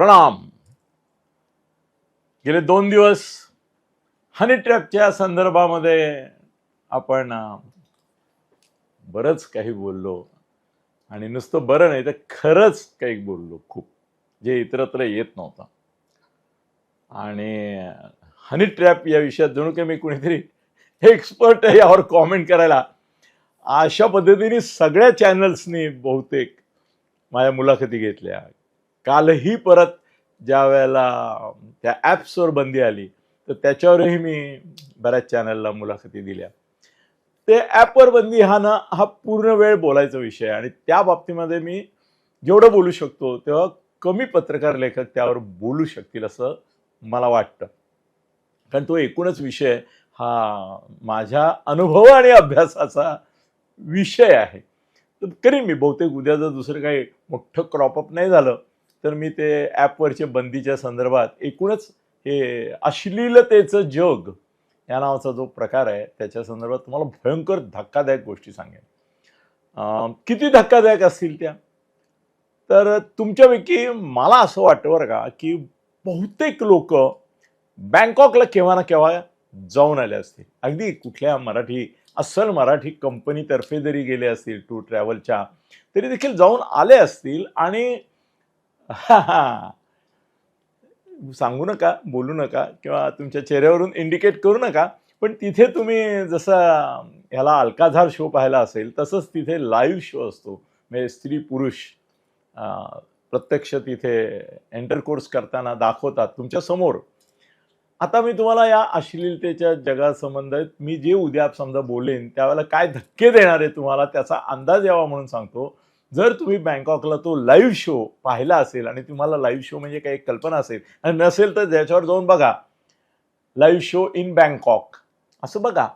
प्रणाम. गेले दोन दिवस हनी ट्रॅपच्या संदर्भामध्ये आपण बरंच काही बोललो आणि नुसतं बरं नाही तर खरंच काही बोललो खूप जे इतरत्र येत नव्हतं. आणि हनी ट्रॅप या विषयात जणू काही मी कुणीतरी एक्सपर्ट आहे यावर कॉमेंट करायला अशा पद्धतीने सगळ्या चॅनल्सनी बहुतेक माझ्या मुलाखती घेतल्या. कालही परत ज्या वेळेला त्या ॲप्सवर बंदी आली तर त्याच्यावरही मी बऱ्याच चॅनलला मुलाखती दिल्या. ते ॲपवर बंदी हा ना हा पूर्ण वेळ बोलायचा विषय आणि त्या बाबतीमध्ये मी जेवढं बोलू शकतो तेव्हा कमी पत्रकार लेखक त्यावर बोलू शकतील असं मला वाटतं. कारण तो एकूणच विषय हा माझ्या अनुभव आणि अभ्यासाचा विषय आहे. तर करीन मी बहुतेक उद्या जर दुसरं काही मोठं क्रॉपअप नाही झालं तर मी ते ॲपवरच्या बंदीच्या संदर्भात एकूणच हे अश्लीलतेचं जग या नावाचा जो प्रकार आहे त्याच्या संदर्भात तुम्हाला भयंकर धक्कादायक गोष्टी सांगेन. किती धक्कादायक असतील त्या? तर तुमच्यापैकी मला असं वाटतं बरं का की बहुतेक लोक बँकॉकला केव्हा ना केव्हा जाऊन आले असतील. अगदी कुठल्या मराठी अस्सल मराठी कंपनीतर्फे जरी गेले असतील टूर ट्रॅव्हलच्या तरी देखील जाऊन आले असतील आणि सांगू नका बोलू नका किंवा तुमच्या चेहऱ्यावरून इंडिकेट करू नका पण तिथे तुम्ही जसं ह्याला अलकाझार शो पाहायला असेल तसंच तिथे लाईव्ह शो असतो. म्हणजे स्त्री पुरुष प्रत्यक्ष तिथे एंटरकोर्स करताना दाखवतात तुमच्यासमोर. आता मी तुम्हाला या अश्लीलतेच्या जगासंबंधित मी जे उद्या समजा बोलेन त्यावेळेला काय धक्के देणार आहे तुम्हाला त्याचा अंदाज यावा म्हणून सांगतो. जर तुम्ही बँकॉकला तो लाईव्ह शो पाहिला असेल आणि तुम्हाला लाईव्ह शो म्हणजे काही कल्पना असेल आणि नसेल तर ज्याच्यावर जाऊन बघा. लाईव्ह शो इन बँकॉक असं बघा.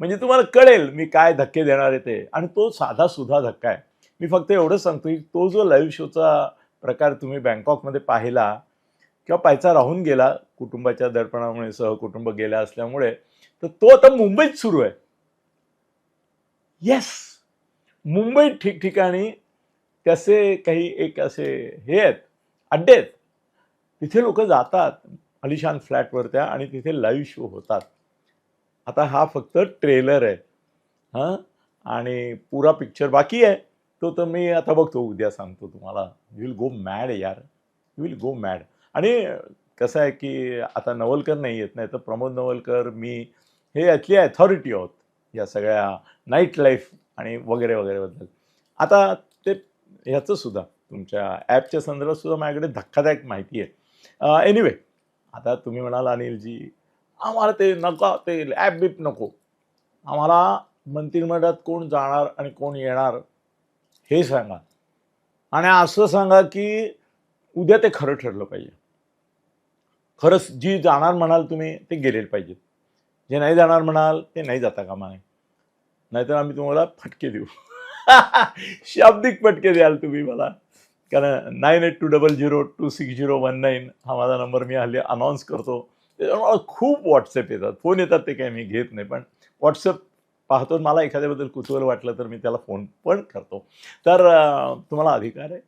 म्हणजे तुम्हाला कळेल मी काय धक्के देणार आहे ते. आणि तो साधा सुधा धक्का आहे. मी फक्त एवढंच सांगतो की तो जो लाईव्ह शोचा प्रकार तुम्ही बँकॉकमध्ये पाहिला किंवा पाहायचा राहून गेला कुटुंबाच्या दडपणामुळे सहकुटुंब गेल्या असल्यामुळे तर तो आता मुंबईत सुरू आहे. येस मुंबईत ठिकठिकाणी त्याचे काही एक असे हे आहेत अड्डे आहेत. तिथे लोक जातात अलिशान फ्लॅटवर त्या आणि तिथे लाईव्ह शो होतात. आता हा फक्त ट्रेलर आहे. हां? आणि पुरा पिक्चर बाकी आहे. तो तर मी आता बघतो उद्या सांगतो तुम्हाला. यू विल गो मॅड यार. यू विल गो मॅड आणि कसं आहे की आता नवलकर नाही येत नाही तर प्रमोद नवलकर मी हे यातली अथॉरिटी आहोत या सगळ्या नाईट लाईफ आणि वगैरे वगैरे बद्दल. आता ह्याचं सुद्धा तुमच्या ॲपच्या संदर्भात सुद्धा माझ्याकडे धक्कादायक माहिती आहे. एनिवे आता तुम्ही म्हणाल अनिलजी आम्हाला ते नका ते ॲप बीप नको. आम्हाला मंत्रिमंडळात कोण जाणार आणि कोण येणार हे सांगा. आणि असं सांगा की उद्या ते खरं ठरलं पाहिजे. खरंच जी जाणार म्हणाल तुम्ही ते गेलेले पाहिजेत जे नाही जाणार म्हणाल ते नाही जाता कामा नाही नाहीतर आम्ही तुम्हाला फटके देऊ. शाब्दिक पटके द्याल तुम्ही मला. कारण nine eight two double zero two six zero one nine हा माझा नंबर मी हल्ली अनाऊन्स करतो. त्याच्यामुळे मला खूप व्हॉट्सअप येतात. फोन येतात ते काही मी घेत नाही पण व्हॉट्सअप पाहतो मला एखाद्याबद्दल कुतूहल वाटलं तर मी त्याला फोन पण करतो. तर तुम्हाला अधिकार आहे.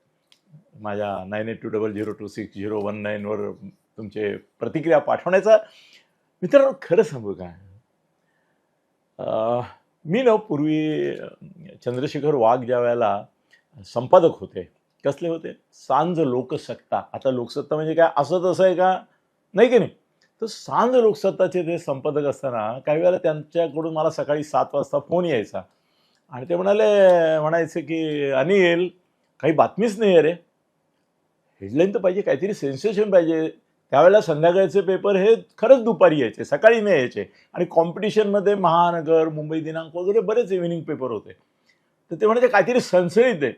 माझ्या nine eight two double zero two six zero one नाईनवर तुमचे प्रतिक्रिया पाठवण्याचा. मित्रांनो खरं सांगू का? मी ना पूर्वी चंद्रशेखर वाघ ज्या वेळेला संपादक होते कसले होते? सांज लोकसत्ता. आता लोकसत्ता म्हणजे काय? असं तसं आहे का? नाही की नाही? तर सांज लोकसत्ताचे ते संपादक असताना काही वेळेला त्यांच्याकडून मला सकाळी सात वाजता फोन यायचा. आणि ते म्हणाले म्हणायचे की अनिल काही बातमीच नाही आहे रे. हेडलाईन तर पाहिजे काहीतरी सेन्सेशन पाहिजे. त्यावेळेला संध्याकाळचे पेपर हे खरंच दुपारी यायचे सकाळी नाही यायचे. आणि कॉम्पिटिशनमध्ये महानगर मुंबई दिनांक वगैरे बरेच इव्हिनिंग पेपर होते. तर ते म्हणजे काहीतरी सनसणीत दे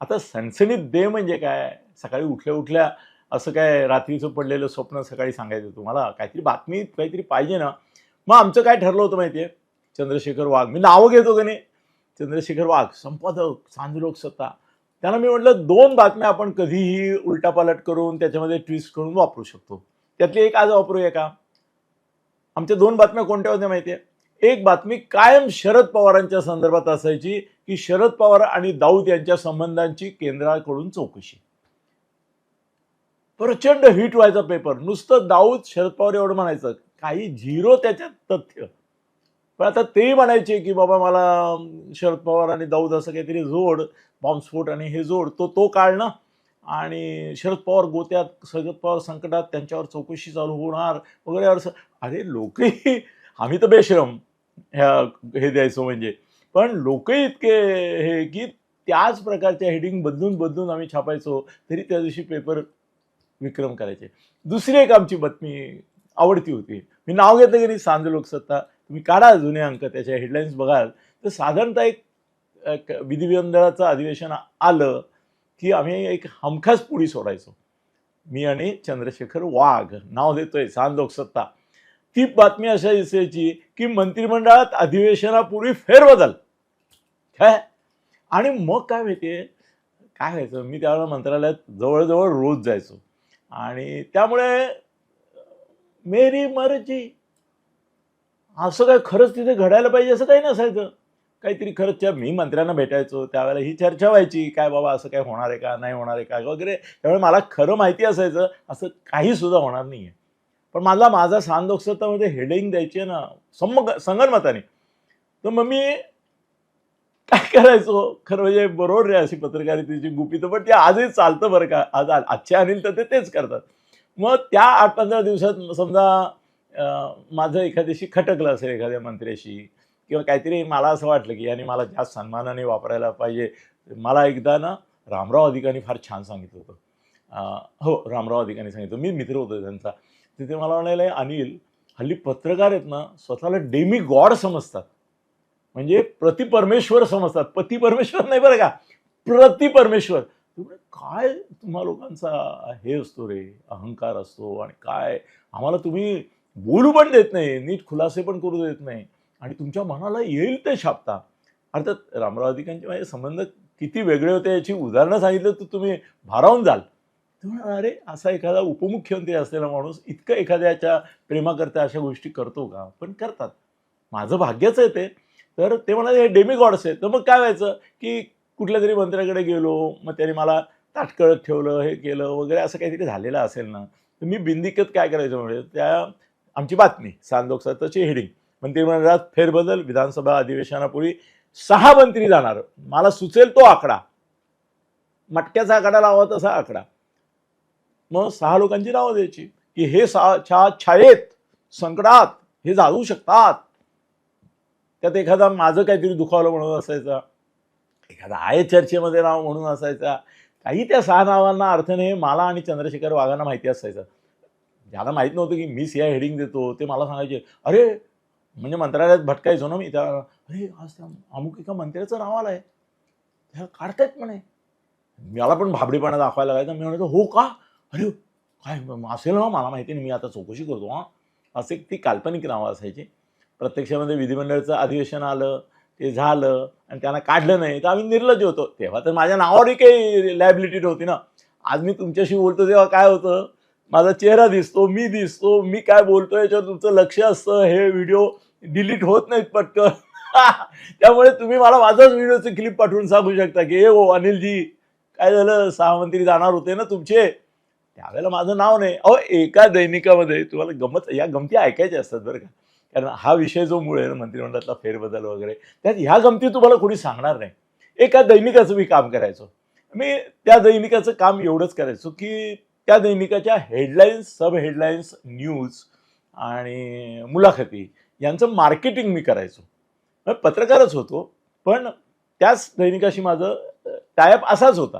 आता सनसणीत दे म्हणजे काय? सकाळी उठल्या उठल्या असं काय रात्रीचं पडलेलं स्वप्न सकाळी सांगायचं तुम्हाला? काहीतरी बातमी काहीतरी पाहिजे ना. मग आमचं काय ठरलं होतं माहिती आहे चंद्रशेखर वाघ. मी नावं घेतो का नाही? चंद्रशेखर वाघ संपादक सांजलोकसत्ता त्यांना मी म्हटलं दोन बातम्या आपण कधीही उलटापालट करून त्याच्यामध्ये ट्विस्ट करून वापरू शकतो. त्यातली एक आज वापरूया का? आमच्या दोन बातम्या कोणत्या होत्या माहिती आहे एक बातमी कायम शरद पवारांच्या संदर्भात असायची की शरद पवार आणि दाऊद यांच्या संबंधांची केंद्राकडून चौकशी. प्रचंड हिट व्हायचा पेपर नुसतं दाऊद शरद पवार एवढं म्हणायचं. काही झिरो त्याच्यात तथ्य. पण आता ते म्हणायचे की बाबा मला शरद पवार आणि दाऊद असं काहीतरी जोड बॉम्बस्फोट आणि हे जोड तो तो काढणं आणि शरद पवार गोत्यात शरद पवार संकटात त्यांच्यावर चौकशी चालू होणार वगैरे असं. अरे लोकही आम्ही तर बेश्रम ह्या हे द्यायचो म्हणजे. पण लोकही इतके हे की त्याच प्रकारच्या हेडिंग बदलून बदलून आम्ही छापायचो तरी त्या दिवशी पेपर विक्रम करायचे. दुसरी एक आमची बातमी आवडती होती. मी नाव घेतलं की नाही सांज लोकसत्ता. तुम्ही काढा जुने अंक त्याच्या हेडलाईन्स बघाल. तर साधारणतः एक एक विधिमंडळाचं अधिवेशन आलं की आम्ही एक हमखास पुढी सोडायचो. मी आणि चंद्रशेखर वाघ नाव देतोय सान लोकसत्ता ती बातमी अशा दिसायची की मंत्रिमंडळात अधिवेशनापूर्वी फेरबदल. काय आणि मग काय माहितीये काय व्हायचं? मी त्यावेळेला मंत्रालयात जवळजवळ रोज जायचो. आणि त्यामुळे मेरी मर्जी. असं काय खरंच तिथे घडायला पाहिजे असं काही नसायचं. काहीतरी खरंच त्या- मी मंत्र्यांना भेटायचो त्यावेळेला ही चर्चा व्हायची काय बाबा असं काय होणार आहे का नाही होणार आहे का वगैरे. त्यामुळे मला खरं माहिती असायचं असं काही सुद्धा होणार नाही आहे पण मला माझा सांदोक्षतामध्ये हेडिंग द्यायची आहे ना संमग संगणमताने तर मग मी काय करायचो? खरं म्हणजे बरोबर रे अशी पत्रकारितेची गुपितं पण ते आजही चालतं बरं का. आज आजचे अनिल तर ते तेच करतात. मग त्या आठ पंधरा दिवसात समजा माझं एखाद्याशी खटकलं असेल एखाद्या मंत्र्याशी किंवा काहीतरी मला असं वाटलं की यांनी मला जास्त सन्मानाने वापरायला पाहिजे. मला एकदा ना रामराव अधिकानी फार छान सांगितलं होतं. हो रामराव अधिकानी सांगितलं. मी मित्र होतो त्यांचा. तिथे मला म्हणायला अनिल हल्ली पत्रकार आहेत ना स्वतःला डेमी गॉड समजतात. म्हणजे प्रतिपरमेश्वर समजतात. पती परमेश्वर नाही बरं का? प्रतिपरमेश्वर काय तुम्हा लोकांचा हे असतो रे अहंकार असतो आणि काय? आम्हाला तुम्ही बोलू पण देत नाही नीट खुलासे पण करू देत नाही. आणि तुमच्या मनाला येईल ते छापता अर्थात रामराव अधिकांचे माझे संबंध किती वेगळे होते याची उदाहरणं सांगितलं तर तुम्ही भारावून जाल. तुम्ही अरे असा एखादा उपमुख्यमंत्री असलेला माणूस इतकं एखाद्याच्या प्रेमाकरता अशा गोष्टी करतो का? पण करतात. माझं भाग्यच आहे ते. तर ते म्हणाले हे डेमिगॉड्स आहे तर मग काय व्हायचं की कुठल्या तरी मंत्र्याकडे गेलो मग त्याने मला ताटकळत ठेवलं हे केलं वगैरे असं काहीतरी झालेलं असेल ना. तर मी बिंदिकत काय करायचं म्हणजे त्या आमची बातमी सांदोक्साची हेडिंग मंत्रिमंडळात फेरबदल विधानसभा अधिवेशनापूर्वी सहा मंत्री जाणार. मला सुचेल तो आकडा. मटक्याचा आकडा लावा तसा आकडा. मग सहा लोकांची नावं द्यायची. की हे सहा छा छायेत संकटात हे जाळू शकतात. त्यात एखादा माझं काहीतरी दुखावलं म्हणून असायचा. एखादा आहे चर्चेमध्ये नाव म्हणून असायचा. काही त्या सहा नावांना अर्थ नाही मला आणि चंद्रशेखर वाघांना माहिती असायचं. ज्यांना माहीत नव्हतं की मीच या हेडिंग देतो ते मला सांगायचे अरे म्हणजे मंत्रालयात भटकायचो ना मी त्या अरे आज त्या अमुक एका मंत्र्याचं नाव आलं आहे त्या काढतायत म्हणे. मला पण भाबडीपणा दाखवायला लागायचा. मी म्हणतो हो का? अरे काय असेल ना मला माहिती नाही मी आता चौकशी करतो हां. असे ती काल्पनिक नावं असायची. प्रत्यक्षामध्ये विधिमंडळाचं अधिवेशन आलं ते झालं आणि त्यांना काढलं नाही तर आम्ही निर्लज्ज होतो. तेव्हा तर माझ्या नावावरही काही लायबिलिटी नव्हती ना. आज मी तुमच्याशी बोलतो तेव्हा काय होतं? माझा चेहरा दिसतो मी दिसतो मी काय बोलतो याच्यावर तुमचं लक्ष असतं हे व्हिडिओ डिलीट होत नाहीत पटकन. त्यामुळे तुम्ही मला माझाच व्हिडिओचे क्लिप पाठवून सांगू शकता की ए हो अनिलजी काय झालं? सहा मंत्री जाणार होते ना तुमचे? त्यावेळेला माझं नाव नाही. अहो एका दैनिकामध्ये तुम्हाला गमत या गमती ऐकायच्या असतात बरं का. कारण हा विषय जो मुळे ना मंत्रिमंडळातला फेरबदल वगैरे त्यात ह्या गमती तुम्हाला कोणी सांगणार नाही. एका दैनिकाचं मी काम करायचो. मी त्या दैनिकाचं काम एवढंच करायचो की त्या दैनिकाच्या हेडलाईन्स सब हेडलाईन्स न्यूज आणि मुलाखती यांचं मार्केटिंग मी करायचो. पत्रकारच होतो पण त्याच दैनिकाशी माझं टायअप असाच होता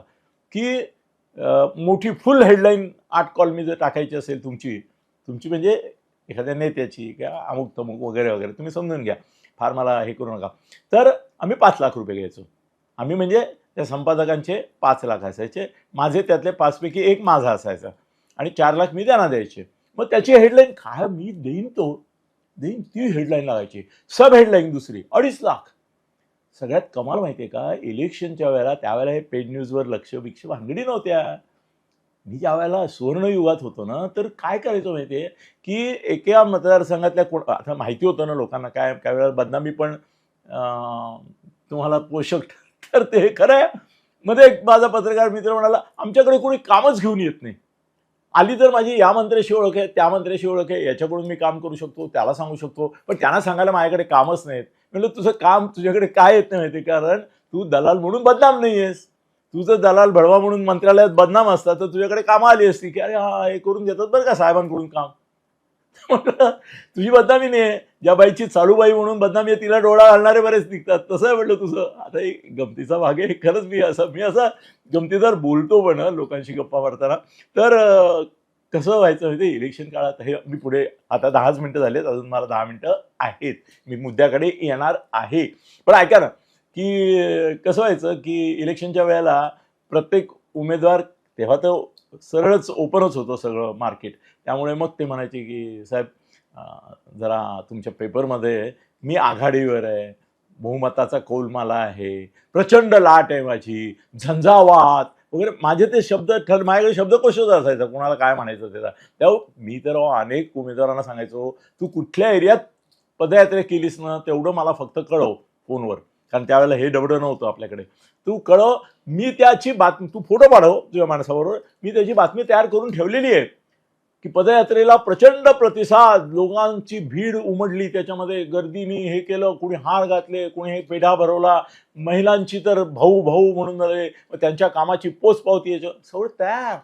की मोठी फुल हेडलाईन आठ कॉलमी जर टाकायची असेल तुमची तुमची म्हणजे एखाद्या नेत्याची किंवा अमुक तमुक वगैरे वगैरे तुम्ही समजून घ्या. फार मला हे करू नका. तर आम्ही पाच लाख रुपये घ्यायचो. आम्ही म्हणजे त्या संपादकांचे पाच लाख असायचे. माझे त्यातले पाचपैकी एक माझा असायचा. आणि चार लाख मी त्यांना द्यायचे. मग त्याची हेडलाईन काय मी देईन तो? देईन ती हेडलाईन लागायची. सब हेडलाईन दुसरी अडीच लाख. सगळ्यात कमाल माहिती आहे का? इलेक्शनच्या वेळेला त्यावेळेला हे पेड न्यूजवर लक्ष बिक्ष भानगडी नव्हत्या. मी ज्या वेळेला सुवर्णयुगात होतो ना तर काय करायचं माहिती आहे की एका मतदारसंघातल्या कोण आता माहिती होतं ना लोकांना काय काय वेळेला बदनामी पण तुम्हाला पोषक तर ते खरं आहे. मध्ये एक माझा पत्रकार मित्र म्हणाला आमच्याकडे कोणी कामच घेऊन येत नाही. आली तर माझी या मंत्र्याशी ओळख आहे त्या मंत्र्याशी ओळख आहे याच्याकडून मी काम करू शकतो त्याला सांगू शकतो पण त्यांना सांगायला माझ्याकडे कामच नाहीत. म्हणलं तुझं काम तुझ्याकडे काय येत नाही माहिती कारण तू दलाल म्हणून बदनाम नाही आहेस तुझं दलाल भडवा म्हणून मंत्रालयात बदनाम असतात तर तुझ्याकडे कामं आली असती. की अरे हा हे करून घेतात बरं का साहेबांकडून काम? म्हटलं तुझी बदनामी नाही आहे ज्या बाईची चालूबाई म्हणून बदनामी आहे तिला डोळा घालणारे बरेच निघतात. तसं आहे म्हटलं तुझं. आता एक गमतीचा भाग आहे खरंच मी असं मी असा गमतीदार बोलतो पण लोकांशी गप्पा मारताना तर कसं व्हायचं माहिती इलेक्शन काळात हे मी पुढे आता दहाच मिनटं झालेत अजून मला दहा मिनटं आहेत. मी मुद्द्याकडे येणार आहे. पण ऐका ना की कसं व्हायचं की इलेक्शनच्या वेळेला प्रत्येक उमेदवार तेव्हा तर सरळच ओपनच होतं सगळं मार्केट. त्यामुळे मग ते म्हणायचे की साहेब जरा तुमच्या पेपरमध्ये मी आघाडीवर आहे बहुमताचा कौल मला आहे प्रचंड लाट आहे माझी झंझावात वगैरे. माझे ते शब्द ठर माझ्याकडे शब्दकोशच असायचा कोणाला काय म्हणायचं त्याचा त्या मी तर अनेक उमेदवारांना सांगायचो तू कुठल्या एरियात पदयात्रा केलीस ना तेवढं मला फक्त कळव फोनवर. कारण त्यावेळेला हे डबडं नव्हतं आपल्याकडे. तू कळव मी त्याची बातमी तू फोटो पाठव तुझ्या माणसाबरोबर मी त्याची बातमी तयार करून ठेवलेली आहे. की पदयात्रेला प्रचंड प्रतिसाद लोकांची भीड उमडली त्याच्यामध्ये गर्दीनी हे केलं कुणी हार घातले कुणी हे पेढा भरवला महिलांची तर भाऊ भाऊ म्हणून झाले त्यांच्या कामाची पोच पावती याच्या सगळं तयार.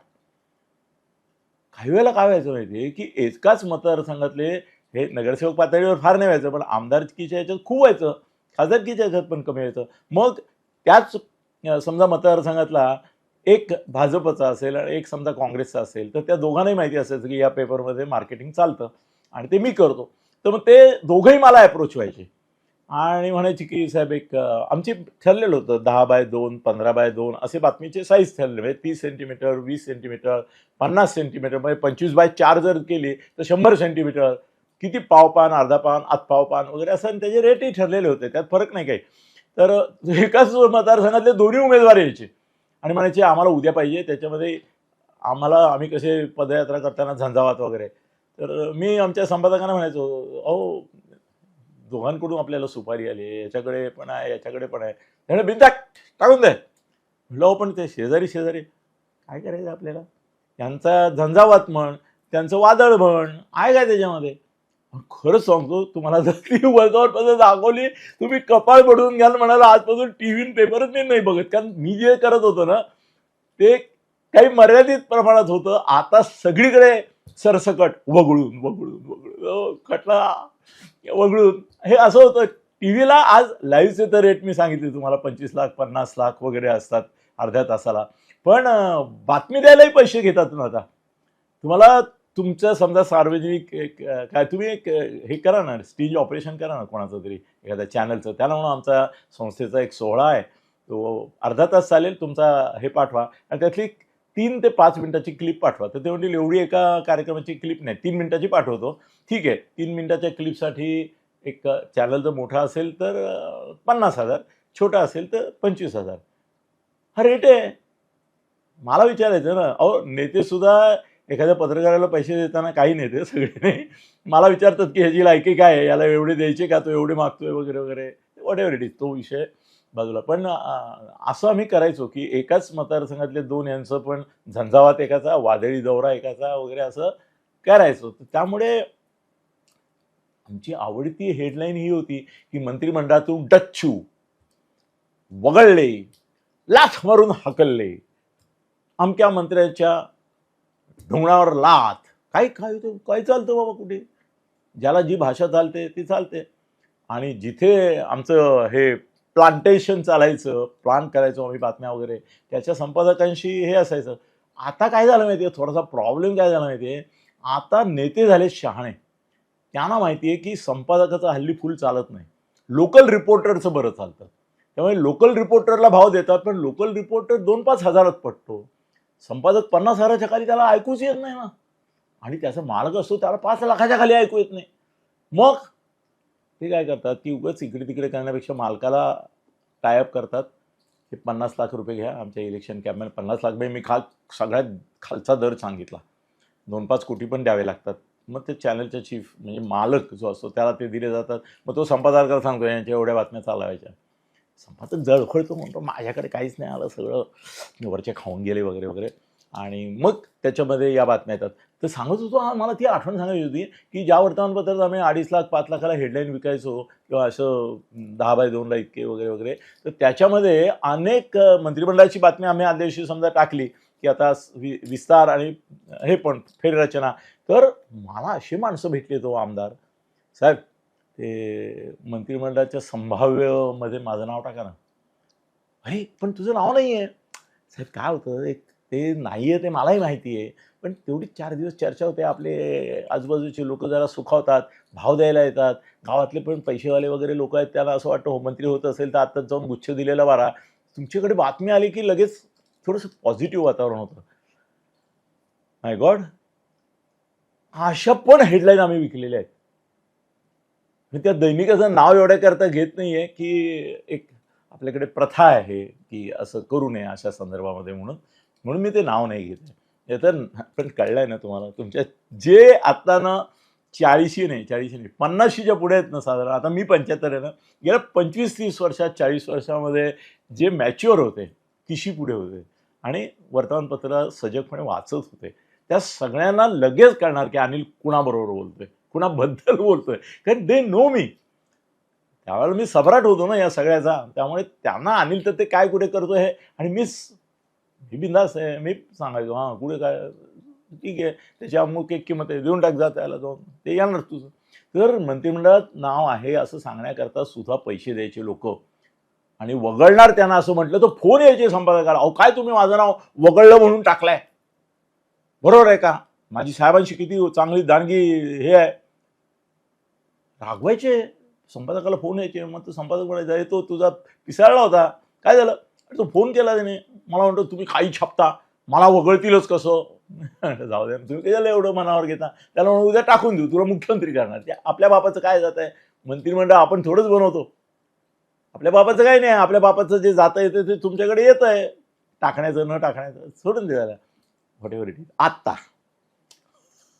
काही वेळेला काय व्हायचं माहिती की एकाच मतदारसंघातले हे नगरसेवक पातळीवर फार नाही व्हायचं पण आमदारकीच्या याच्यात खूप व्हायचं खासदारकीच्या याच्यात पण कमी व्हायचं. मग त्याच समजा मतदारसंघातला एक भाजपचा असेल आणि एक समजा काँग्रेसचा असेल तर त्या दोघांनाही माहिती असायचं की या पेपरमध्ये मार्केटिंग चालतं आणि ते मी करतो. तर मग ते दोघंही मला अप्रोच व्हायचे. आणि म्हणायची की साहेब एक आमची ठरलेलं होतं दहा बाय दोन पंधरा बाय दोन असे बातमीचे साईज ठरले. म्हणजे तीस सेंटीमीटर वीस सेंटीमीटर पन्नास सेंटीमीटर म्हणजे पंचवीस बाय चार जर केली तर शंभर सेंटीमीटर किती पाव पान अर्धा पान आत पाव पान वगैरे असं आणि त्याचे रेटही ठरलेले होते. त्यात फरक नाही काही. तर एकाच मतदारसंघातले दोन्ही उमेदवार यायचे. आणि म्हणायचे आम्हाला उद्या पाहिजे. त्याच्यामध्ये आम्हाला आम्ही कसे पदयात्रा करताना झंझावात वगैरे. तर मी आमच्या संपादकांना म्हणायचो अहो दोघांकडून आपल्याला सुपारी आली याच्याकडे पण आहे याच्याकडे पण आहे. त्याने बिंदाक टाकून दे. म्हटलं अहो पण ते शेजारी शेजारी काय करायचं आपल्याला? यांचा झंझावात म्हण त्यांचं वादळ म्हण आहे काय त्याच्यामध्ये? खरंच सांगतो तुम्हाला जर ती वर्कआउट दाखवली तुम्ही कपाळ पडून घ्याल म्हणाला आजपासून टी व्ही पेपरच मी नाही बघत. कारण मी जे करत होतो ना ते काही मर्यादित प्रमाणात होतं. आता सगळीकडे सरसकट वगळून वगळून वगळून. हो, कटला खटला वगळून. हे असं होतं. टी व्हीला आज लाईव्हचे तर रेट मी सांगितले तुम्हाला पंचवीस लाख पन्नास लाख वगैरे असतात अर्ध्या तासाला. पण बातमी द्यायलाही पैसे घेतात ना आता. तुम्हाला तुमचं समजा सार्वजनिक काय तुम्ही एक हे करा ना स्टेज ऑपरेशन करा ना कोणाचं तरी एखाद्या चॅनलचं. त्याला म्हणून आमचा संस्थेचा एक सोहळा आहे. तो अर्धा तास चालेल तुमचा हे पाठवा. आणि त्यातली तीन ते पाच मिनिटाची क्लिप पाठवा. तर ते म्हणजे एवढी एका कार्यक्रमाची क्लिप नाही तीन मिनिटाची पाठवतो. ठीक आहे तीन मिनिटाच्या क्लिपसाठी एक चॅनल जर मोठा असेल तर पन्नास हजार छोटा असेल तर पंचवीस हजार. हा रेट आहे. मला विचारायचं ना अहो नेतेसुद्धा एखाद्या पत्रकाराला पैसे देताना काही नेते सगळे नाही मला विचारतात की ह्याची लायकी काय आहे? याला एवढे द्यायचे का? तो एवढे मागतोय वगैरे वगैरे. वॉट एव्हर इट इज तो विषय बाजूला. पण असं आम्ही करायचो की एकाच मतदारसंघातले दोन यांचं पण झंझावात एकाचा वादळी दौरा एकाचा वगैरे असं करायचो. त्यामुळे आमची आवडती हेडलाईन ही होती की मंत्रिमंडळातून डच्चू वगळले लाथ मारून हकलले. अमक्या मंत्र्याच्या ढोंगणावर लात. काय काय होतं काय चालतं बाबा कुठे? ज्याला जी भाषा चालते ती चालते. आणि जिथे आमचं हे प्लांटेशन चालायचं प्लांट करायचो आम्ही बातम्या वगैरे त्याच्या संपादकांशी हे असायचं. आता काय झालं माहिती आहे थोडासा प्रॉब्लेम काय झाला माहिती आहे आता नेते झाले शहाणे. त्यांना माहिती आहे की संपादकाचं हल्ली फुल चालत नाही. लोकल रिपोर्टरचं बरं चालतं. त्यामुळे लोकल रिपोर्टरला भाव देतात पण लोकल रिपोर्टर दोन पाच हजारात पडतो संपादक पन्नास हजाराच्या खाली त्याला ऐकूच येत नाही ना. आणि त्याचा मालक असतो त्याला पाच लाखाच्या खाली ऐकू येत नाही. मग ते काय करतात की उगाच इकडे तिकडे करण्यापेक्षा मालकाला टायअप करतात. हे पन्नास लाख रुपये घ्या आमच्या इलेक्शन कॅम्पेन पन्नास लाख रुपये मी खाल सगळ्यात खालचा दर सांगितला. दोन पाच कोटी पण द्यावे लागतात. मग ते चॅनलच्या चीफ म्हणजे मालक जो असतो त्याला ते दिले जातात. मग तो संपादकाला सांगतो यांच्या एवढ्या बातम्या चालवायच्या. संपादक जळखळतो म्हणतो माझ्याकडे काहीच नाही आलं सगळं वरचे खाऊन गेले वगैरे वगैरे. आणि मग त्याच्यामध्ये या बातम्या येतात. तर सांगत होतो हा मला ती आठवण सांगायची होती की ज्या वर्तमानपत्रात आम्ही अडीच लाख पाच लाखाला हेडलाईन विकायचो किंवा असं दहा बाय दोनला इतके वगैरे वगैरे. तर त्याच्यामध्ये अनेक मंत्रिमंडळाची बातमी आम्ही आदल्या दिवशी समजा टाकली की आता वि विस्तार आणि हे पण फेररचना. तर मला अशी माणसं भेटली तो आमदार. साहेब ते मंत्रिमंडळाच्या संभाव्यमध्ये माझं नाव टाका ना. अरे पण तुझं नाव नाही आहे साहेब काय होतं? एक ते नाही आहे ते मलाही माहिती आहे. पण तेवढी चार दिवस चर्चा होते आपले आजूबाजूचे लोक जरा सुखावतात भाव द्यायला येतात. गावातले पण पैसेवाले वगैरे लोक आहेत त्यांना असं वाटतं हो मंत्री होत असेल तर आत्ताच जाऊन गुच्छ दिलेला बारा तुमच्याकडे बातमी आली की लगेच थोडंसं पॉझिटिव्ह वातावरण होतं. माय गॉड अशा पण हेडलाईन आम्ही विकलेल्या आहेत. मी त्या दैनिकाचं नाव एवढ्या करता घेत नाही आहे की एक आपल्याकडे प्रथा आहे की असं करू नये अशा संदर्भामध्ये म्हणून. म्हणून मी ते नाव नाही घेत हे तर पण कळलंय ना तुम्हाला. तुमच्या जे आता ना चाळीशी नाही चाळीशी नाही पन्नाशीच्या पुढे आहेत ना साधारण. आता मी पंच्याहत्तर आहे ना. गेल्या पंचवीस तीस वर्षात चाळीस वर्षामध्ये जे मॅच्युअर होते तिशी पुढे होते. आणि वर्तमानपत्र सजगपणे वाचत होते. त्या सगळ्यांना लगेच कळणार की अनिल कुणाबरोबर बोलतोय कुणाबद्दल बोलतोय. कारण दे नो मी त्यावेळेला मी सम्राट होतो ना या सगळ्याचा. त्यामुळे त्यांना अनिल तर ते काय कुठे करतो हे? आणि मीच मी बिंदास आहे. मी सांगायचो हां कुठे काय? ठीक आहे. त्याच्या अमुक एक किंमत आहे. देऊन टाक जा त्याला जाऊन. ते येणार तुझं. तर मंत्रिमंडळात नाव आहे असं सांगण्याकरता सुद्धा पैसे द्यायचे लोक. आणि वगळणार त्यांना असं म्हटलं तर फोन यायचे संपादकाला. अहो काय तुम्ही माझं नाव वगळलं म्हणून टाकलंय? बरोबर आहे का? माझी साहेबांची किती चांगली दानगी हे आहे. रागवायचे. संपादकाला फोन यायचे. मग तो संपादक म्हणायचा येतो तुझा पिसाळला होता. काय झालं? तो फोन केला त्याने. मला म्हणतो तुम्ही काही छापता. मला वगळतीलच कसं. जाऊ द्या तुम्ही कशाला एवढं मनावर घेता? त्याला म्हणून उद्या टाकून देऊ. तुला मुख्यमंत्री करणार. ते आपल्या बापाचं काय जात आहे? मंत्रिमंडळ आपण थोडंच बनवतो. आपल्या बापाचं काही नाही. आपल्या बापाचं जे जातं येतं ते तुमच्याकडे येत आहे. टाकण्याचं न टाकण्याचं. सोडून दे झालं व्हॉट एव्हर इट इज आत्ता.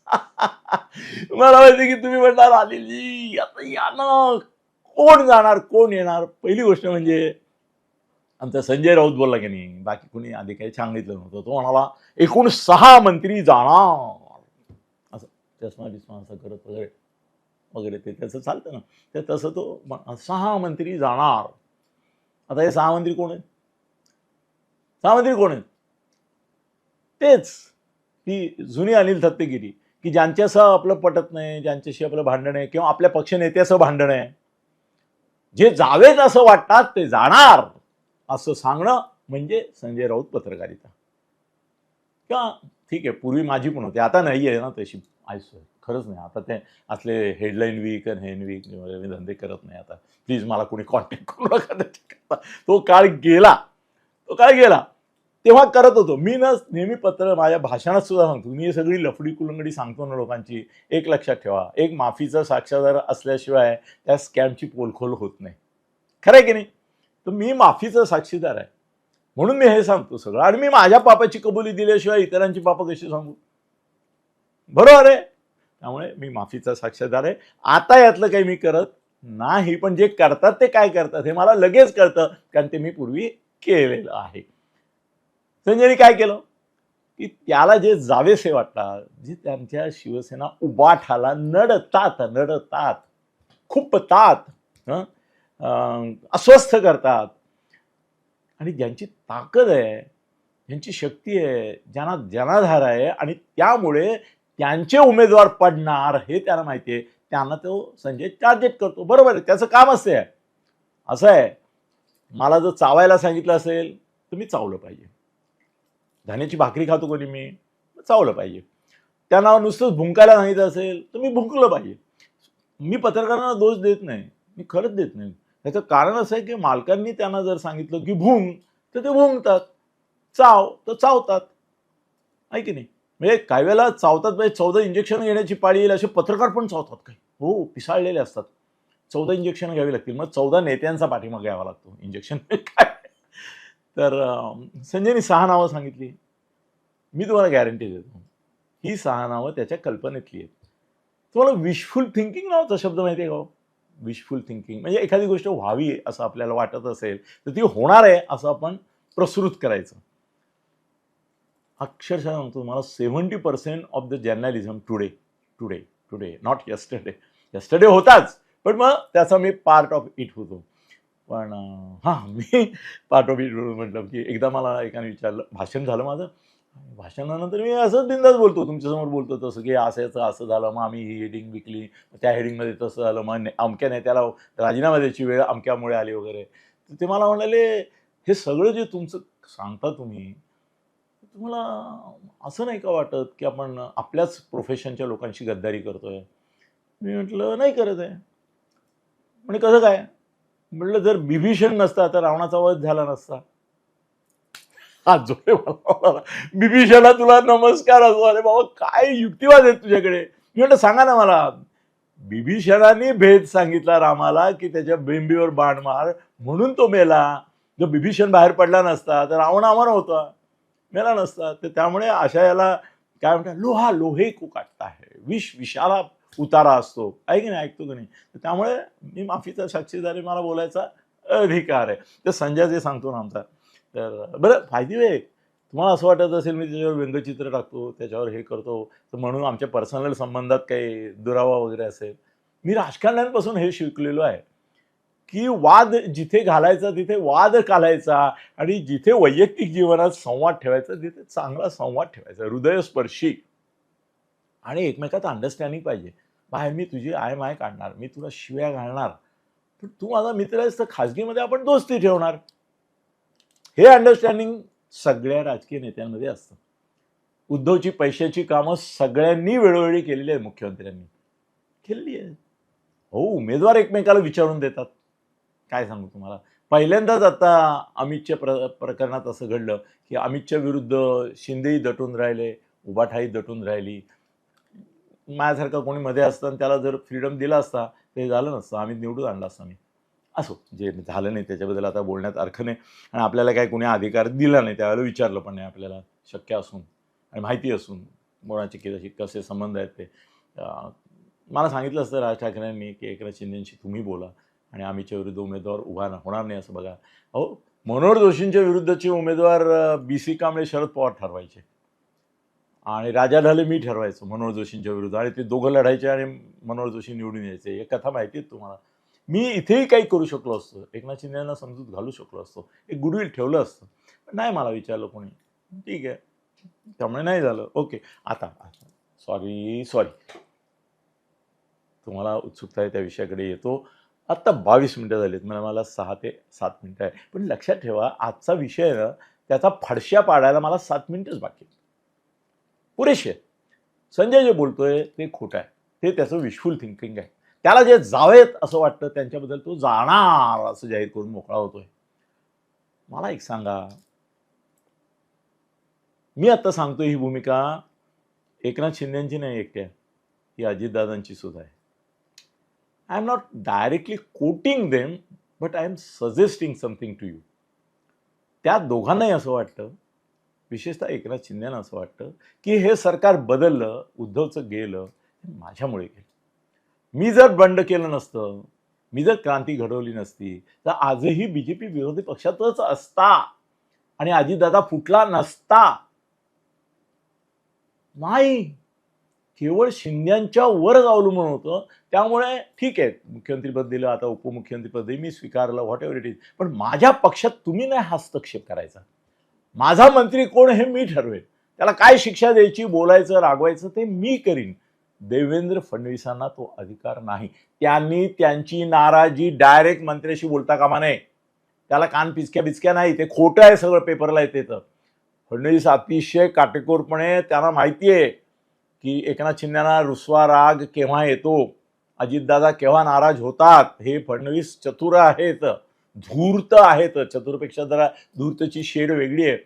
मला माहिती की तुम्ही म्हणणार आलेली आता या ना. कोण जाणार कोण येणार? पहिली गोष्ट म्हणजे आमचा संजय राऊत बोलला की नाही बाकी कोणी आधी काही सांगितलं नव्हतं. तो म्हणाला एकूण सहा मंत्री जाणार. असं चष्मा बिस्मा असं करत वगैरे वगैरे ते त्याचं चालतं ना. तर तसं तो सहा मंत्री जाणार. आता हे सहा मंत्री कोण आहेत? सहा मंत्री कोण आहेत? तेच ती जुनी अनिल थत्तेगिरी की ज्यांच्यासह आपलं पटत नाही ज्यांच्याशी आपलं भांडण आहे किंवा आपल्या पक्षनेत्यासह भांडण आहे. जे जावेत असं वाटतात ते जाणार असं सांगणं म्हणजे संजय राऊत पत्रकारिता. किंवा ठीक आहे पूर्वी माझी पण होती आता नाही आहे ना तशी. आय खरंच नाही. आता ते असले हेडलाईन वीक आणि हेन वीक मी धंदे करत नाही आता. प्लीज मला कोणी कॉन्टॅक्ट करू नका त्याच्याकरता. तो काळ गेला. तो काळ गेला. तेव्हा करत होतो. मी ना नेहमी पत्र माझ्या भाषणात सुद्धा सांगतो. मी सगळी लफडी कुलंगडी सांगतो ना लोकांची. एक लक्षात ठेवा. एक माफीचा साक्षाधार असल्याशिवाय त्या स्कॅमची पोलखोल होत नाही. खरं आहे की नाही? तर मी माफीचा साक्षीदार आहे. म्हणून मी हे सांगतो सगळं. आणि मी माझ्या पापाची कबुली दिल्याशिवाय इतरांची पापं कशी सांगू? बरोबर आहे? त्यामुळे मी माफीचा साक्षीदार आहे. आता यातलं काही मी करत नाही पण जे करतात ते काय करतात हे मला लगेच कळतं. कारण ते मी पूर्वी केलेलं आहे. संजयने काय केलं? की त्याला जे जावेसे वाटतात जे त्यांच्या शिवसेना उबाठाला नडतात नडतात खुपतात अस्वस्थ करतात. आणि ज्यांची ताकद आहे ज्यांची शक्ती आहे ज्यांना जनाधार आहे आणि त्यामुळे त्यांचे उमेदवार पडणार हे त्यांना माहिती आहे. त्यांना तो संजय टार्गेट करतो. बरोबर आहे त्याचं काम असं आहे. असं आहे. मला जर चावायला सांगितलं असेल तर मी चावलं पाहिजे. धान्याची भाकरी खातो कोणी मी चावलं पाहिजे. त्यांना नुसतंच भुंकायला सांगितलं असेल तर मी भुंकलं पाहिजे. मी पत्रकारांना दोष देत नाही मी खरंच देत नाही. त्याचं कारण असं आहे की मालकांनी त्यांना जर सांगितलं की भुंग तर ते भुंगतात. चाव तर चावतात. आहे की नाही? म्हणजे काही वेळेला चावतात म्हणजे चौदा इंजेक्शन घेण्याची पाळी येईल असे पत्रकार पण चावतात काही. हो पिसाळलेले असतात. चौदा इंजेक्शन घ्यावी लागतील. मग चौदा नेत्यांचा पाठिंबा घ्यावा लागतो. इंजेक्शन म्हणजे काय? तर संजयनी सहा नावं सांगितली. मी तुम्हाला गॅरंटी देतो. ही सहा नावं त्याच्या कल्पनेतली आहेत. तुम्हाला विशफुल थिंकिंग नावाचा शब्द माहिती आहे का हो? विशफुल थिंकिंग म्हणजे एखादी गोष्ट व्हावी असं आपल्याला वाटत असेल तर ती होणार आहे असं आपण प्रसृत करायचं. अक्षरशः सांगतो तुम्हाला seventy percent of the journalism today today today not yesterday yesterday होताच पण मग त्याचा मी पार्ट ऑफ इट होतो. पण हां मी पाठोपीठ म्हटलं की एकदा मला एकाने विचारलं भाषण झालं माझं. भाषणानंतर मी असंच बिंदाच बोलतो तुमच्यासमोर बोलतो तसं की असायचं असं झालं मग आम्ही ही हेडिंग विकली मग त्या हेडिंगमध्ये तसं झालं मग अमक्या नेत्याला राजीनामा द्यायची वेळ अमक्यामुळे आली वगैरे. तर ते मला म्हणाले हे सगळं जे तुमचं सांगता तुम्ही तुम्हाला असं नाही का वाटत की आपण आपल्याच प्रोफेशनच्या लोकांशी गद्दारी करतोय? मी म्हटलं नाही करत आहे. म्हणजे कसं काय? म्हटलं जर बिभीषण नसता तर रावणाचा वध झाला नसता. हा जोडे मला बिभीषणा तुला नमस्कार असो अरे बाबा काय युक्तिवाद आहेत तुझ्याकडे? मी म्हटलं सांगा ना मला. बिभीषणाने भेद सांगितला रामाला की त्याच्या बिंबीवर बाण मार म्हणून तो मेला. जर बिभीषण बाहेर पडला नसता तर रावण अमर होता. मेला नसता. तर त्यामुळे अशा याला काय म्हणतात लोहा लोहे को काटता आहे विष विषाला उतारा असतो. आहे की नाही? ऐकतो की नाही? तर त्यामुळे मी माफीचा साक्षीदारी मला बोलायचा अधिकार आहे. तर संजय जे सांगतो ना आमचा. तर बरं फायदे वे. तुम्हाला असं वाटत असेल मी त्याच्यावर व्यंगचित्र टाकतो त्याच्यावर हे करतो तर म्हणून आमच्या पर्सनल संबंधात काही दुरावा वगैरे असेल. मी राजकारण्यांपासून हे शिकलेलो आहे की वाद जिथे घालायचा तिथे वाद घालायचा आणि जिथे वैयक्तिक जीवनात संवाद ठेवायचा तिथे चांगला संवाद ठेवायचा. हृदयस्पर्शी. आणि एकमेकात अंडरस्टँडिंग पाहिजे. बाहेर मी तुझी आय माय काढणार मी तुला शिव्या घालणार. पण तू माझा मित्र आहेस तर खाजगीमध्ये आपण दोस्ती ठेवणार. हे अंडरस्टँडिंग सगळ्या राजकीय नेत्यांमध्ये असतं. उद्धवची पैशाची कामं सगळ्यांनी वेळोवेळी केलेली आहे मुख्यमंत्र्यांनी. केलेली आहे हो उमेदवार एकमेकाला विचारून देतात. काय सांगू तुम्हाला? पहिल्यांदाच आता अमितच्या प्र प्रकरणात असं घडलं की अमितच्या विरुद्ध शिंदेही दटून राहिले उभाठाई दटून राहिली. माझ्यासारखं कोणी मध्ये असतं आणि त्याला जर फ्रीडम दिला असता ते झालं नसतं. आम्ही निवडून आणला असता मी असो जे झालं नाही त्याच्याबद्दल आता बोलण्यात अर्थ नाही. आणि आपल्याला काही कोणी अधिकार दिला नाही त्यावेळेला विचारलं पण नाही आपल्याला. शक्य असून आणि माहिती असून कोणाचे किती कसे संबंध आहेत ते. मला सांगितलं असतं राज ठाकरेंनी की एकनाथ शिंदेशी तुम्ही बोला आणि आम्हीच्या विरुद्ध उमेदवार उभा होणार नाही असं बघा. अहो मनोहर जोशींच्या विरुद्धचे उमेदवार बी सी कांबळे शरद पवार ठरवायचे. आणि राजा ढाले मी ठरवायचो मनोहर जोशींच्या विरुद्ध. आणि ते दोघं लढायचे आणि मनोहर जोशी निवडून यायचे. हे कथा माहिती आहे तुम्हाला. मी इथेही काही करू शकलो असतो. एकनाथ शिंदेना समजूत घालू शकलो असतो. एक गुडविल ठेवलं असतं. पण नाही मला विचारलं कोणी. ठीक आहे. त्यामुळे नाही झालं. ओके. आता सॉरी सॉरी तुम्हाला उत्सुकता आहे त्या विषयाकडे येतो. आत्ता बावीस मिनटं झालीत. म्हणजे मला सहा ते सात मिनटं आहे. पण लक्षात ठेवा आजचा विषय ना त्याचा फडश्या पाडायला मला सात मिनटंच बाकी पुरेशी आहे. संजय जे बोलतोय ते खोटं आहे. ते त्याचं विशफुल थिंकिंग आहे. त्याला जे जावेत असं वाटतं त्यांच्याबद्दल तो जाणार असं जाहीर करून मोकळा होतोय. मला एक सांगा. मी आता सांगतो ही भूमिका एकनाथ शिंदेची नाही एकट्या ही अजितदादांची सुद्धा आहे. I am not directly quoting them but I am suggesting something to you त्या दोघांनाही असं वाटतं विशेषतः एकनाथ शिंदेना असं वाटतं की हे सरकार बदललं उद्धवचं गेलं हे माझ्यामुळे गेलं. मी जर बंड केलं नसतं मी जर क्रांती घडवली नसती तर आजही बी जे पी विरोधी पक्षातच असता आणि अजितदादा फुटला नसता. नाही. केवळ शिंद्यांच्या वरच अवलंबून होतं. त्यामुळे ठीक आहे मुख्यमंत्रीपद दिलं आता उपमुख्यमंत्रीपदही मी स्वीकारलं व्हॉट एव्हर इट इज पण माझ्या पक्षात तुम्ही नाही हस्तक्षेप करायचा. माझा मंत्री कोण हे मी ठरवेन. त्याला काय शिक्षा द्यायची बोलायचं रागवायचं ते मी करीन. देवेंद्र फडणवीसांना तो अधिकार नाही. त्यांनी त्यांची नाराजी डायरेक्ट मंत्र्याशी बोलता कामा नये. त्याला कान पिचक्या बिचक्या नाही ते खोटं आहे सगळं पेपरला येते तर. फडणवीस अतिशय काटेकोरपणे त्यांना माहिती आहे की एकनाथ शिंदेना रुसवा राग केव्हा येतो? अजितदादा केव्हा नाराज होतात? हे फडणवीस चतुर आहेत. धूर्त आहेत. चतुरपेक्षा जरा धूर्तची शेड वेगळी आहे.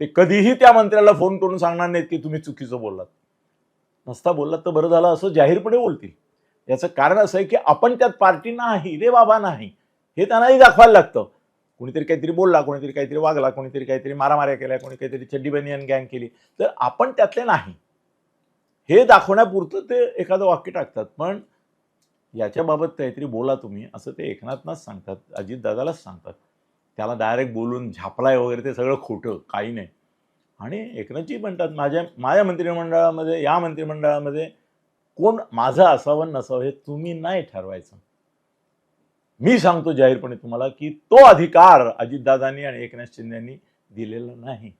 ते कधीही त्या मंत्र्याला फोन करून सांगणार नाहीत की तुम्ही चुकीचं बोललात. नसता बोललात तर बरं झालं असं जाहीरपणे बोलतील. याचं कारण असं आहे की आपण त्यात पार्टी नाही. रे बाबा नाही. हे त्यांनाही दाखवायला लागतं. कोणीतरी काहीतरी बोलला कोणीतरी काहीतरी वागला कोणीतरी काहीतरी मारामाऱ्या केल्या कोणी काहीतरी चड्डी बनियन गँग केली. तर आपण त्यातले नाही. हे दाखवण्यापुरतं ते एखादं वाक्य टाकतात. पण याच्याबाबत काहीतरी बोला तुम्ही असं ते एकनाथनाच सांगतात अजितदादालाच सांगतात. त्याला डायरेक्ट बोलून झापलाय वगैरे ते सगळं खोटं काही नाही. आणि एकनाथजी म्हणतात माझ्या माझ्या मंत्रिमंडळामध्ये या मंत्रिमंडळामध्ये कोण माझं असावं नसावं हे तुम्ही नाही ठरवायचं. मी सांगतो जाहीरपणे तुम्हाला की तो अधिकार अजितदादांनी आणि एकनाथ शिंदेनी दिलेला नाही.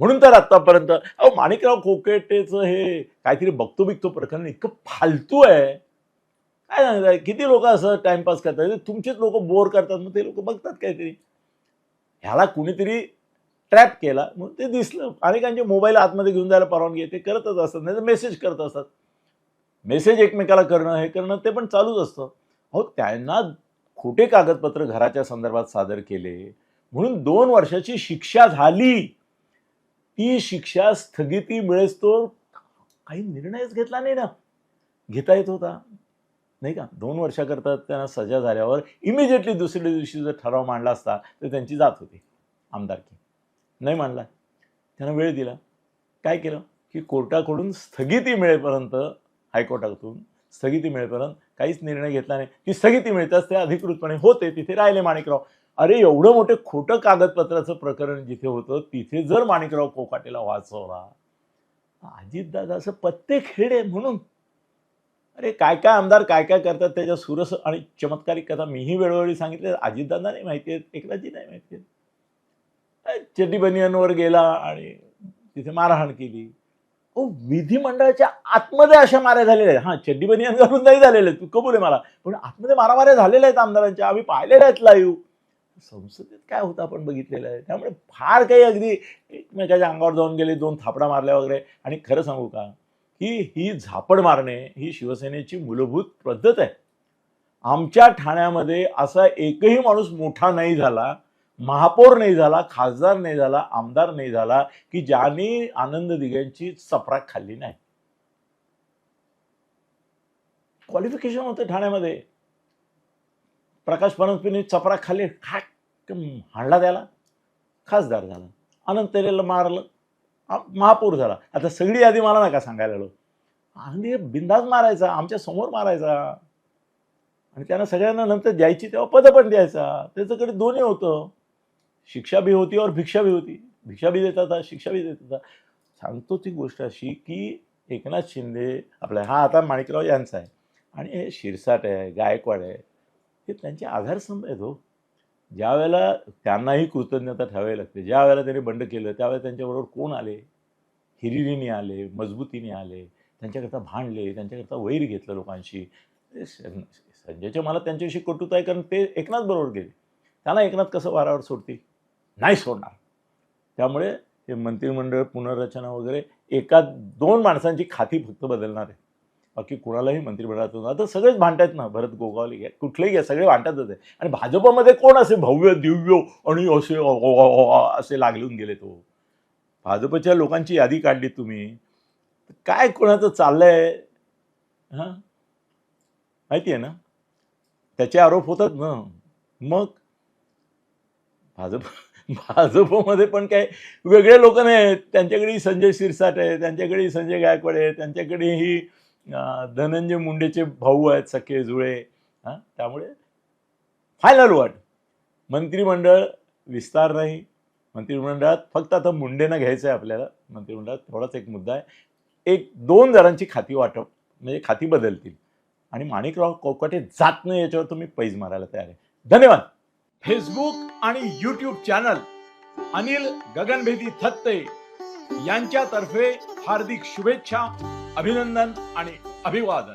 म्हणून तर आतापर्यंत अहो माणिकराव कोकेटेचं हे काहीतरी बघतो बिकतो प्रकरण इतकं फालतू आहे. काय सांगताय किती लोक असं टाइमपास करतात? म्हणजे तुमचेच लोक बोर करतात मग ते लोक बघतात काहीतरी. ह्याला कुणीतरी ट्रॅप केला मग ते दिसलं. अनेकांचे मोबाईल आतमध्ये घेऊन जायला परवानगी आहे. ते करतच असतात नाही तर मेसेज करत असतात. मेसेज एकमेकाला करणं हे करणं ते पण चालूच असतं. अहो त्यांना खोटे कागदपत्र घराच्या संदर्भात सादर केले. म्हणून दोन वर्षाची शिक्षा झाली. ती शिक्षा स्थगिती मिळेस तो काही निर्णयच घेतला नाही ना. घेता येत होता. नाही का? दोन वर्षाकरता त्यांना सजा झाल्यावर इमिजिएटली दुसऱ्या दिवशी जर ठराव मांडला असता तर त्यांची जात होती आमदारकी. नाही मांडला त्यांना वेळ दिला. काय केलं? की कोर्टाकडून स्थगिती मिळेपर्यंत हायकोर्टातून स्थगिती मिळेपर्यंत काहीच निर्णय घेतला नाही. ती स्थगिती मिळताच ते अधिकृतपणे होते तिथे राहिले माणिकराव. अरे एवढं मोठं खोटं कागदपत्राचं प्रकरण जिथे होतं तिथे जर माणिकराव कोकाटेला वाचवला. अजितदादा असं पत्ते खेडे म्हणून अरे काय काय आमदार काय काय करतात त्याच्या सुरस आणि चमत्कारिक कथा मीही वेळोवेळी सांगितले. अजितदांना नाही माहिती आहेत एकनाथजी नाही माहिती आहेत. चड्डी बनियनवर गेला आणि तिथे मारहाण केली. ओ विधिमंडळाच्या आतमध्ये अशा माऱ्या झालेल्या आहेत. हां चड्डी बनियन घालून नाही झालेले आहेत, तू कबूल आहे मला. पण आतमध्ये मारामाऱ्या झालेल्या आहेत आमदारांच्या. आम्ही पाहिलेल्या आहेत लाईव्ह संसदेत काय होतं आपण बघितलेलं आहे? त्यामुळे फार काही अगदी एकमेकाच्या अंगावर जाऊन गेले दोन थापडा मारल्या वगैरे. आणि खरं सांगू का? की ही झापड मारणे ही शिवसेनेची मूलभूत पद्धत आहे. आमच्या ठाण्यामध्ये असा एकही माणूस मोठा नाही झाला महापौर नाही झाला खासदार नाही झाला आमदार नाही झाला की ज्याने आनंद दिघ्यांची चपराक खाल्ली नाही. क्वालिफिकेशन होतं ठाण्यामध्ये. प्रकाश पनसपिने चपराक खाल्ली खाक हाणला त्याला. खासदार झाला. अनंत तेरेला मारलं. महापौर झाला. आता सगळी यादी मला नका सांगायला आलो आनंदी बिंदास मारायचा आमच्यासमोर मारायचा. आणि त्यांना सगळ्यांना नंतर द्यायची तेव्हा पदं पण द्यायचा. त्याच्याकडे दोन्ही होतं. शिक्षा भी होती और भिक्षा भी होती. भिक्षा भी देत होता शिक्षा भी देत होता सांगतो ती गोष्ट अशी की एकनाथ शिंदे आपला हा आता माणिकराव यांचा आहे. आणि हे शिरसाट आहे गायकवाड आहे. हे त्यांचे आधारस्तंभ आहेत हो. ज्या वेळेला त्यांनाही कृतज्ञता ठेवावी लागते ज्या वेळेला त्यांनी बंड केलं त्यावेळेला त्यांच्याबरोबर कोण आले? हिरिरीने आले मजबूतीने आले त्यांच्याकरता भांडले त्यांच्याकरता वैर घेतलं लोकांशी. ते संजयच्या मला त्यांच्याविषयी कटुता आहे कारण ते एकनाथ बरोबर गेले. त्यांना एकनाथ कसं वारावर सोडतील? नाही सोडणार. त्यामुळे हे मंत्रिमंडळ पुनर्रचना वगैरे एका दोन माणसांची खाती फक्त बदलणार आहे. बाकी कुणालाही मंत्रिमंडळातून आता सगळेच भांडतात ना भरत गोगावले घ्या कुठलेही घ्या सगळे भांडतातच आहे. आणि भाजपमध्ये कोण असे भव्य दिव्य आणि असे असे लागलून गेले तो हो? भाजपच्या लोकांची यादी काढली तुम्ही. काय कोणाचं चाललंय? हां? माहिती आहे ना? त्याचे आरोप होतात ना. मग? भाजप भाजपमध्ये पण काय वेगळे लोक नाही त्यांच्याकडे संजय शिरसाट आहे त्यांच्याकडे संजय गायकवाड आहे त्यांच्याकडेही धनंजय मुंडेचे भाऊ आहेत सखे जुळे हां त्यामुळे फायनल वाट मंत्रिमंडळ विस्तार नाही. मंत्रिमंडळात फक्त आता मुंडेनं घ्यायचं आहे आपल्याला. मंत्रिमंडळात थोडाच एक मुद्दा आहे. एक दोन जणांची खाती वाटप म्हणजे खाती बदलतील. आणि माणिकराव कोकाटे जात नाही याच्यावर तुम्ही पैज मारायला तयार आहे. धन्यवाद. फेसबुक आणि यूट्यूब चॅनल अनिल गगनभेदी थत्ते यांच्यातर्फे हार्दिक शुभेच्छा. अभिनंदन आणि अभिवादन.